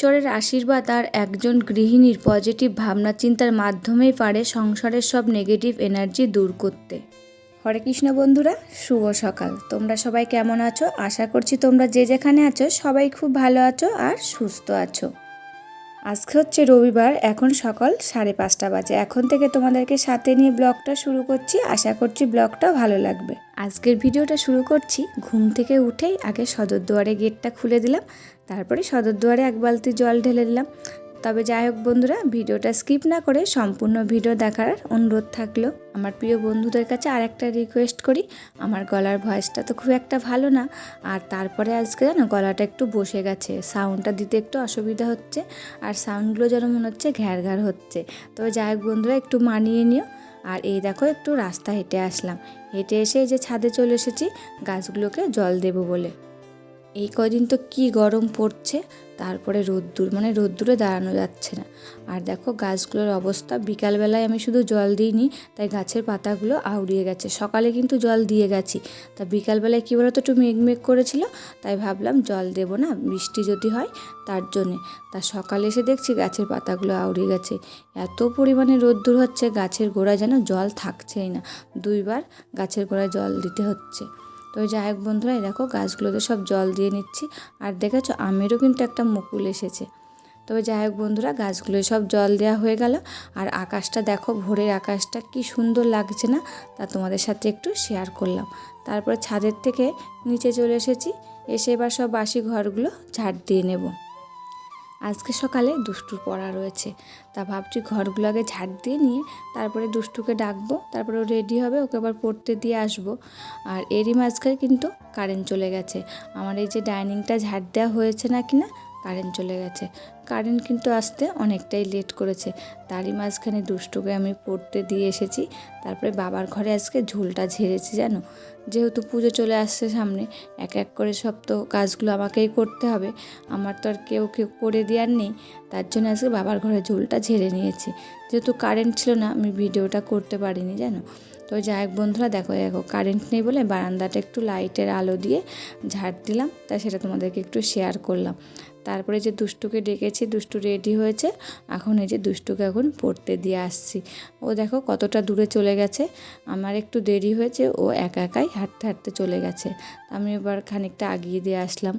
ঈশ্বরের আশীর্বাদ আর একজন গৃহিণীর পজিটিভ ভাবনা চিন্তার মাধ্যমেই পারে সংসারের সব নেগেটিভ এনার্জি দূর করতে। হরে কৃষ্ণ বন্ধুরা, শুভ সকাল। তোমরা সবাই কেমন আছো? আশা করছি তোমরা যে যেখানে আছো সবাই খুব ভালো আছো আর সুস্থ আছো। আজকে হচ্ছে রবিবার, এখন সকাল সাড়ে পাঁচটা বাজে। এখন থেকে তোমাদেরকে সাথে নিয়ে ব্লগটা শুরু করছি। আশা করছি ব্লগটা ভালো লাগবে। আজকের ভিডিওটা শুরু করছি। ঘুম থেকে উঠেই আগে সদর দুয়ারে গেটটা খুলে দিলাম, তারপরে সদর দুয়ারে এক বালতি জল ঢেলে দিলাম। তবে যাই হোক বন্ধুরা, ভিডিওটা স্কিপ না করে সম্পূর্ণ ভিডিও দেখার অনুরোধ থাকল। আমার প্রিয় বন্ধুদের কাছে আর একটা রিকোয়েস্ট করি। আমার গলার ভয়েসটা তো খুব একটা ভালো না। আর তারপরে আজকে জানো, গলাটা একটু বসে গেছে। সাউন্ডটা দিতে একটু অসুবিধা হচ্ছে। আর সাউন্ডগুলো যেন মনে হচ্ছে ঘ্যার ঘ্যার হচ্ছে। তবে যাই হোক বন্ধুরা, একটু মানিয়ে নিও। আর এই দেখো একটু রাস্তা হেঁটে আসলাম। হেঁটে এসে এই যে ছাদে চলে এসেছি, গাছগুলোকে জল দেবো বলে। এই কদিন তো কি গরম পড়ছে, তারপরে রোদ্দুর মানে রোদ্দুরে দাঁড়ানো যাচ্ছে না। আর দেখো গাছগুলোর অবস্থা, বিকালবেলায় আমি শুধু জল দিইনি, তাই গাছের পাতাগুলো আউড়িয়ে গেছে। সকালে কিন্তু জল দিয়ে গেছি, তা বিকালবেলায় কী বলতো, একটু মেঘমেঘ মেঘ করেছিল, তাই ভাবলাম জল দেবো না, বৃষ্টি যদি হয় তার জন্যে। তা সকালে এসে দেখছি গাছের পাতাগুলো আউড়িয়ে গেছে। এত পরিমাণে রোদ্দুর হচ্ছে, গাছের গোড়ায় যেন জল থাকছেই না। দুইবার গাছের গোড়ায় জল দিতে হচ্ছে। তো যাই হোক বন্ধুরা, এই দেখো গাছগুলোতে সব জল দিয়ে নিচ্ছি। আর দেখেছ, আমেরও কিন্তু একটা মুকুল এসেছে। তবে যাই হোক বন্ধুরা গাছগুলো সব জল দেওয়া হয়ে গেল। আর আকাশটা দেখো, ভোরের আকাশটা কি সুন্দর লাগছে না, তা তোমাদের সাথে একটু শেয়ার করলাম। তারপর ছাদের থেকে নিচে চলে এসেছি। এসে এবার সব বাসি ঘরগুলো ঝাড় দিয়ে নেব। আজকে সকালে দুষ্টুর পড়া রয়েছে। তা ভাবছি ঘরগুলো আগে ঝাড় দিয়ে নিয়ে তারপরে দুষ্টুকে ডাকবো, তারপরে ও রেডি হবে, ওকে আবার পড়তে দিয়ে আসব। আর এরই মাঝখানে কিন্তু কারেন্ট চলে গেছে। আমার এই যে ডাইনিংটা ঝাড় দেওয়া হয়েছে না কি না কারেন্ট চলে গেছে। কারেন্ট কিন্তু আসতে অনেকটাই লেট করেছে। তারই মাঝখানে দুষ্টুকে আমি পড়তে দিয়ে এসেছি। তারপরে বাবার ঘরে আজকে ঝোলটা ঝেড়েছি, জানো? যেহেতু পুজো চলে আসছে সামনে, এক এক করে সব তো কাজগুলো আমাকেই করতে হবে। আমার তো আর কেউ কেউ করে দেওয়ার নেই। তার জন্য আজকে বাবার ঘরে ঝোলটা ঝেড়ে নিয়েছি। যেহেতু কারেন্ট ছিল না, আমি ভিডিওটা করতে পারিনি, জানো? তো যাই হোক বন্ধুরা, দেখো দেখো, কারেন্ট নেই বলে বারান্দাটা একটু লাইটের আলো দিয়ে ঝাড় দিলাম। তাই সেটা তোমাদেরকে একটু শেয়ার করলাম। তারপরে যে দুষ্টুকে ডেকেছি, দুষ্টু রেডি হয়েছে। এখন এই যে দুষ্টুকে এখন পড়তে দিয়ে আসছি। ও দেখো কতটা দূরে চলে গেছে। আমার একটু দেরি হয়েছে, ও একা একাই হাঁটতে হাঁটতে চলে গেছে। আমি এবার খানিকটা আগিয়ে দিয়ে আসলাম।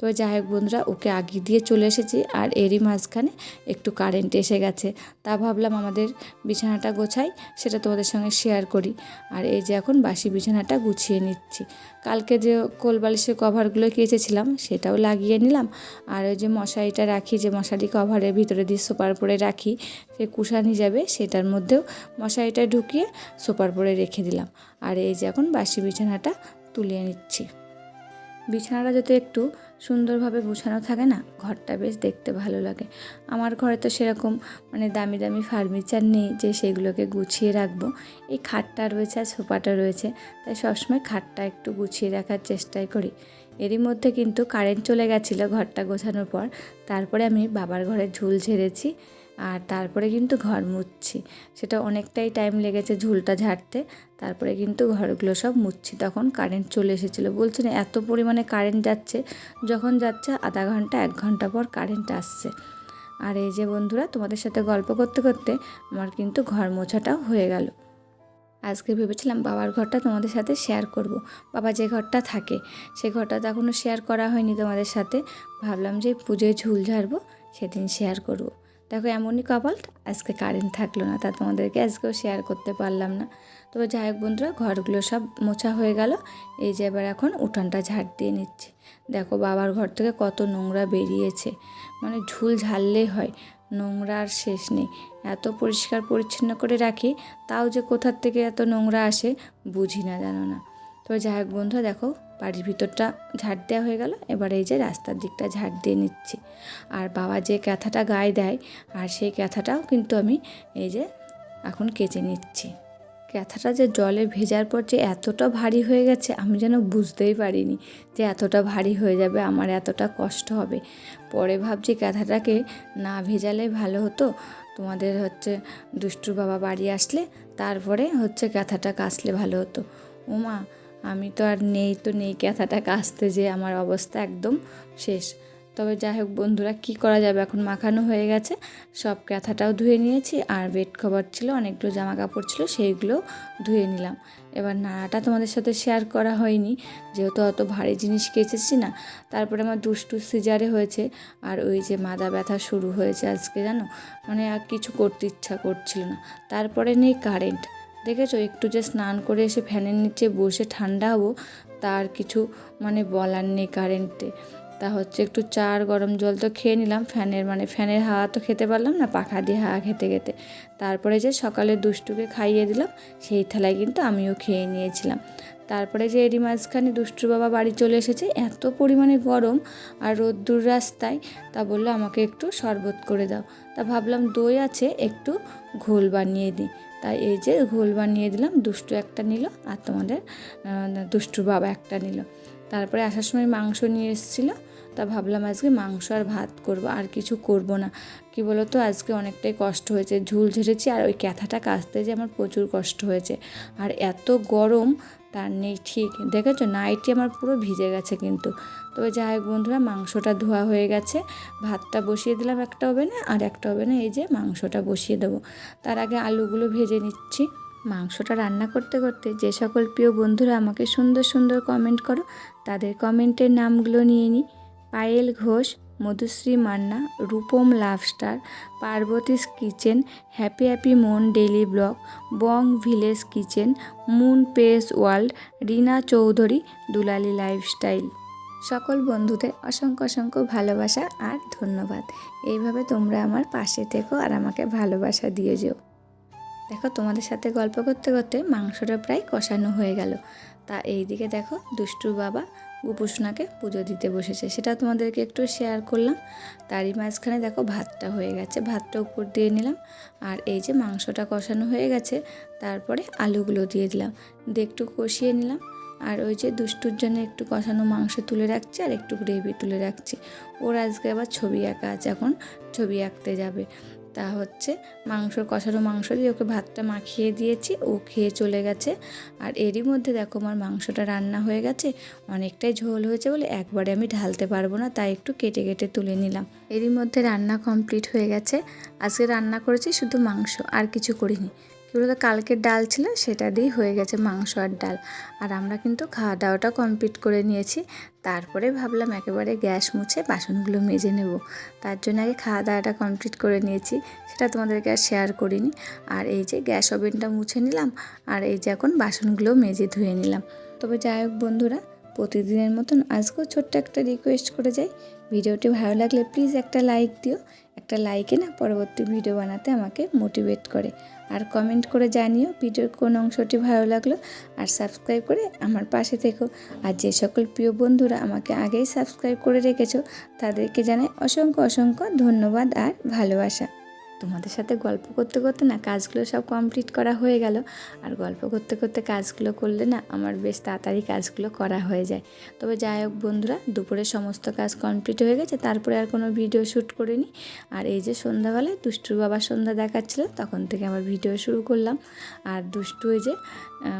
তো যাই হোক বন্ধুরা, ওকে আগিয়ে দিয়ে চলে এসেছি আর এরই মাঝখানে একটু কারেন্ট এসে গেছে। তা ভাবলাম আমাদের বিছানাটা গোছাই, সেটা তোমাদের সঙ্গে শেয়ার করি। আর এই যে এখন বাসি বিছানাটা গুছিয়ে নিচ্ছি। কালকে যে কোল বালিশের কভারগুলো কেচেছিলাম, সেটাও লাগিয়ে নিলাম। আর ওই যে মশারিটা রাখি, যে মশারি কভারের ভিতরে দিয়ে সোপার পরে রাখি, সে কুশানি যাবে, সেটার মধ্যেও মশারিটা ঢুকিয়ে সোপার পরে রেখে দিলাম। আর এই যে এখন বাসি বিছানাটা তুলে নিচ্ছি। বিছানাটা যাতে একটু সুন্দরভাবে গুছানো থাকে না, ঘরটা বেশ দেখতে ভালো লাগে। আমার ঘরে তো সেরকম মানে দামি দামি ফার্নিচার নেই যে সেগুলোকে গুছিয়ে রাখব। এই খাটটা রয়েছে আর সোফাটা রয়েছে, তাই সবসময় খাটটা একটু গুছিয়ে রাখার চেষ্টাই করি। এরই মধ্যে কিন্তু কারেন্ট চলে গেছিল ঘরটা গোছানোর পর, তারপরে আমি বাবার ঘরে ঝুল ঝেড়েছি। আর তারপরে কিন্তু ঘর মুছছি সেটা অনেকটাই টাইম লেগেছে ঝুলটা ঝাড়তে। তারপরে কিন্তু ঘরগুলো সব মুছছি তখন কারেন্ট চলে এসেছিল। বলছেন এত পরিমাণে কারেন্ট যাচ্ছে। যখন যাচ্ছে, আধা ঘণ্টা, এক ঘণ্টা পর কারেন্ট আসছে। আর এই যে বন্ধুরা, তোমাদের সাথে গল্প করতে করতে আমার কিন্তু ঘর মোছাটাও হয়ে গেল। আজকে ভেবেছিলাম বাবার ঘরটা তোমাদের সাথে শেয়ার করব। বাবা যে ঘরটা থাকে, সে ঘরটা তো এখনও শেয়ার করা হয়নি তোমাদের সাথে। ভাবলাম যে পুজোয় ঝুল ঝাড়বো, সেদিন শেয়ার করব। দেখো এমনই কপাল আজকে কারেন্ট থাকল না, তা তোমাদেরকে আজকেও শেয়ার করতে পারলাম না। তবে যাই হোক বন্ধুরা, ঘরগুলো সব মোছা হয়ে গেল। এই যে এবার এখন উঠানটা ঝাড় দিয়ে নিচ্ছে। দেখো বাবার ঘর থেকে কত নোংরা বেরিয়েছে। মানে ঝুল ঝাড়লেই হয়, নোংরা আর শেষ নেই। এত পরিষ্কার পরিচ্ছন্ন করে রাখি, তাও যে কোথার থেকে এত নোংরা আসে, বুঝি না, জানো না। তো যাই হোক বন্ধুরা, দেখো বাড়ির ভিতরটা ঝাড় দেওয়া হয়ে গেল। এবার এই যে রাস্তার দিকটা ঝাড় দিয়ে নিচ্ছি। আর বাবা যে ক্যাথাটা গায়ে দেয়, আর সেই ক্যাথাটাও কিন্তু আমি এই যে এখন কেচে নিচ্ছি। ক্যাথাটা যে জলে ভেজার পর যে এতটা ভারী হয়ে গেছে, আমি যেন বুঝতেই পারিনি যে এতটা ভারী হয়ে যাবে, আমার এতটা কষ্ট হবে। পরে ভাবছি ক্যাথাটাকে না ভেজালে ভালো হতো। তোমাদের হচ্ছে দুষ্টুর বাবা বাড়ি আসলে, তারপরে হচ্ছে ক্যাথাটা কাচলে ভালো হতো। ওমা আমি তো আর নেই, তো নেই ক্যাথাটা কাচতে যে আমার অবস্থা একদম শেষ। তবে যাই হোক বন্ধুরা, কী করা যাবে? এখন মাখানো হয়ে গেছে। সব ক্যাথাটাও ধুয়ে নিয়েছি আর বেড কভার ছিল, অনেকগুলো জামা কাপড় ছিল সেইগুলোও ধুয়ে নিলাম। এবার নাড়াটা তোমাদের সাথে শেয়ার করা হয়নি, যেহেতু অত ভারী জিনিস কেচেছি না। তারপরে আমার দুষ্টু সিজারে হয়েছে, আর ওই যে মাদা ব্যথা শুরু হয়েছে আজকে, জানো? মানে আর কিছু করতে ইচ্ছা করছিল না। তারপরে নেই কারেন্ট। দেখেছ? একটু যে স্নান করে এসে ফ্যানের নিচে বসে ঠান্ডা হব, তার কিছু মানে বলার নেই কারেন্টে। তা হচ্ছে একটু চার গরম জল তো খেয়ে নিলাম, ফ্যানের মানে ফ্যানের হাওয়া তো খেতে পারলাম না, পাখা দিয়ে হাওয়া খেতে খেতে। তারপরে যে সকালে দুষ্টুকে খাইয়ে দিলাম, সেই থালায় কিন্তু আমিও খেয়ে নিয়েছিলাম। তারপরে যে এরই মাঝখানে দুষ্টুর বাবা বাড়ি চলে এসেছে, এত পরিমাণে গরম আর রোদ্দুর রাস্তায়, তা বলল আমাকে একটু শরবত করে দাও। তা ভাবলাম দই আছে, একটু ঘোল বানিয়ে দিই। তাই এই যে ঘোল বানিয়ে দিলাম, দুষ্টু একটা নিল আর তোমাদের দুষ্টুর বাবা একটা নিল। তারপরে আসার সময় মাংস নিয়ে এসেছিল। তা ভাবলাম আজকে মাংস আর ভাত করব, আর কিছু করব না। কি বলো তো আজকে অনেকটাই কষ্ট হয়েছে, ঝুল ঝেড়েছি, আর ওই ক্যাথাটা কাচতে যে আমার প্রচুর কষ্ট হয়েছে। আর এত গরম, তার নেই ঠিক। দেখেছ, নাইটি আমার পুরো ভিজে গেছে কিন্তু। তবে যাই হোক বন্ধুরা, মাংসটা ধোয়া হয়ে গেছে। ভাতটা বসিয়ে দিলাম, একটা ওভেনে আর একটা ওভেনে এই যে মাংসটা বসিয়ে দেবো। তার আগে আলুগুলো ভেজে নিচ্ছি। মাংসটা রান্না করতে করতে যে সকল প্রিয় বন্ধুরা আমাকে সুন্দর সুন্দর কমেন্ট করো, তাদের কমেন্টের নামগুলো নিয়ে নিই। Payel Ghosh, Madhushree Manna, Rupam lovestar Parvati's kitchen, happy happy মন daily blog, Bong village kitchen, moon pace world, Rina Chowdhury, Dulali lifestyle. সকল বন্ধুদের অসংখ্য অসংখ্য ভালোবাসা আর ধন্যবাদ। এইভাবে তোমরা আমার পাশে থেকো আর আমাকে ভালোবাসা দিয়ে যেও। দেখো, তোমাদের সাথে গল্প করতে করতে মাংসটা প্রায় কষানো হয়ে গেল। তা এই দিকে দেখো, দুষ্টু বাবা গোপুসোনাকে পুজো দিতে বসেছে। সেটা তোমাদেরকে একটু শেয়ার করলাম। তারই মাঝখানে দেখো ভাতটা হয়ে গেছে। ভাতটা উপর দিয়ে নিলাম। আর এই যে মাংসটা কষানো হয়ে গেছে, তারপরে আলুগুলো দিয়ে দিলাম। দিয়ে একটু কষিয়ে নিলাম। আর ওই যে দুষ্টুর জন্য একটু কষানো মাংস তুলে রাখছি আর একটু গ্রেভি তুলে রাখছি। ওর আজকে আবার ছবি আঁকা আছে। এখন ছবি আঁকতে যাবে। তা হচ্ছে মাংস, কষানো মাংস দিয়ে ওকে ভাতটা মাখিয়ে দিয়েছি, ও খেয়ে চলে গেছে। আর এরই মধ্যে দেখো আমার মাংসটা রান্না হয়ে গেছে, অনেকটাই ঝোল হয়েছে বলে একবারে আমি ঢালতে পারব না, তাই একটু কেটে কেটে তুলে নিলাম। এরই মধ্যে রান্না কমপ্লিট হয়ে গেছে, আজকে রান্না করেছি শুধু মাংস, আর কিছু করিনি। কী তো কালকের ডাল ছিল, সেটা দিয়েই হয়ে গেছে মাংস আর ডাল। আর আমরা কিন্তু খাওয়া দাওয়াটা কমপ্লিট করে নিয়েছি। তারপরে ভাবলাম একেবারে গ্যাস মুছে বাসনগুলো মেজে নেব। তার জন্য আগে খাওয়া দাওয়াটা কমপ্লিট করে নিয়েছি। সেটা তোমাদেরকে আর শেয়ার করিনি। আর এই যে গ্যাস ওভেনটা মুছে নিলাম, আর এই যে এখন বাসনগুলো মেজে ধুয়ে নিলাম। তবে যাই হোক বন্ধুরা, প্রতিদিনের মতন আজকেও ছোট্ট একটা রিকোয়েস্ট করে যাই। ভিডিওটি ভালো লাগলে প্লিজ একটা লাইক দিও। একটা লাইকে না পরবর্তী ভিডিও বানাতে আমাকে মোটিভেট করে। আর কমেন্ট করে জানিও ভিডিওর কোন অংশটি ভালো লাগল আর সাবস্ক্রাইব করে আমার পাশে থেকো। আর যে সকল প্রিয় বন্ধুরা আমাকে আগেই সাবস্ক্রাইব করে রেখেছো, তাদেরকে জানাই অসংখ্য অসংখ্য ধন্যবাদ আর ভালোবাসা। তোমাদের সাথে গল্প করতে করতে না কাজগুলো সব কমপ্লিট করা হয়ে গেল। আর গল্প করতে করতে কাজগুলো করলে না আমার বেশ তাড়াতাড়ি কাজগুলো করা হয়ে যায়। তবে যাই হোক বন্ধুরা, দুপুরে সমস্ত কাজ কমপ্লিট হয়ে গেছে, তারপরে আর কোনো ভিডিও শ্যুট করিনি। আর এই যে সন্ধ্যাবেলায় দুষ্টুর বাবা সন্ধ্যা দেখাচ্ছিল, তখন থেকে আমার ভিডিও শুরু করলাম। আর দুষ্টু ওই যে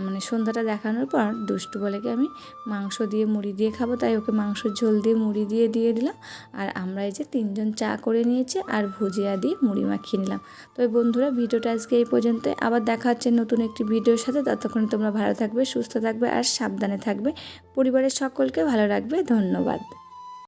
মানে সন্ধ্যাটা দেখানোর পর দুষ্টু বলে কি আমি মাংস দিয়ে মুড়ি দিয়ে খাব, তাই ওকে মাংস ঝোল দিয়ে মুড়ি দিয়ে দিয়ে দিলাম। আর আমরা এই যে তিনজন চা করে নিয়েছি আর ভুজিয়া দিয়ে মুড়ি মাখিয়ে নিলাম। তবে বন্ধুরা, ভিডিওটা আজকে এই পর্যন্ত আবার দেখা হচ্ছে নতুন একটি ভিডিওর সাথে। ততক্ষণ তোমরা ভালো থাকবে, সুস্থ থাকবে আর সাবধানে থাকবে। পরিবারের সকলকে ভালো রাখবে। ধন্যবাদ।